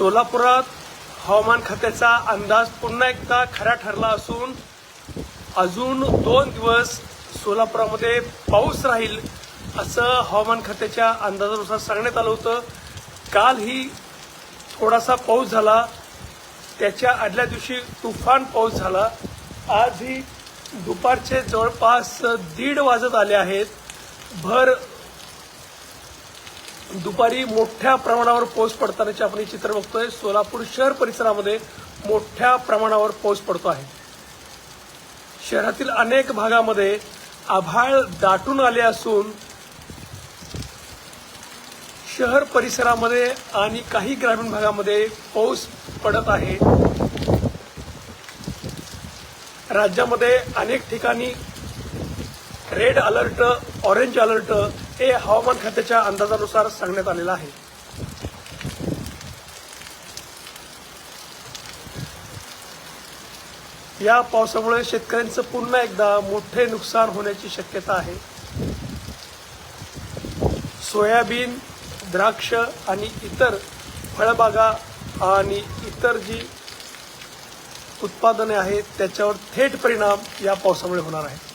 सोलापुरात हवामान खात्याचा अंदाज पुन्हा एकदा खरा ठरला असून अजून दोन दिवस सोलापुरामध्ये पाऊस राहील असं हवामान खात्याच्या अंदाजानुसार सांगण्यात आलं होतं. कालही थोडासा पाऊस झाला. त्याच्या आदल्या दिवशी तुफान पाऊस झाला. आजही दुपारचे जवळपास दीड वाजत आले आहेत. भर दुपारी मोठ्या प्रमाणावर पाऊस पडतानाचे आपण चित्र बघतोय सोलापूर शहर परिसरामध्ये मोठ्या प्रमाणावर पाऊस पडतो आहे. शहरातील अनेक भागामध्ये आभाळ दाटून आले असून शहर परिसरामध्ये आणि काही ग्रामीण भागामध्ये पाऊस पडत आहे. राज्यामध्ये अनेक ठिकाणी रेड अलर्ट ऑरेंज अलर्ट हे हवामान खात्याच्या अंदाजानुसार सांगण्यात आलेलं आहे. या पावसामुळे शेतकऱ्यांचं पुन्हा एकदा मोठे नुकसान होण्याची शक्यता आहे. सोयाबीन द्राक्ष आणि इतर फळबागा आणि इतर जी उत्पादने आहेत त्याच्यावर थेट परिणाम या पावसामुळे होणार आहे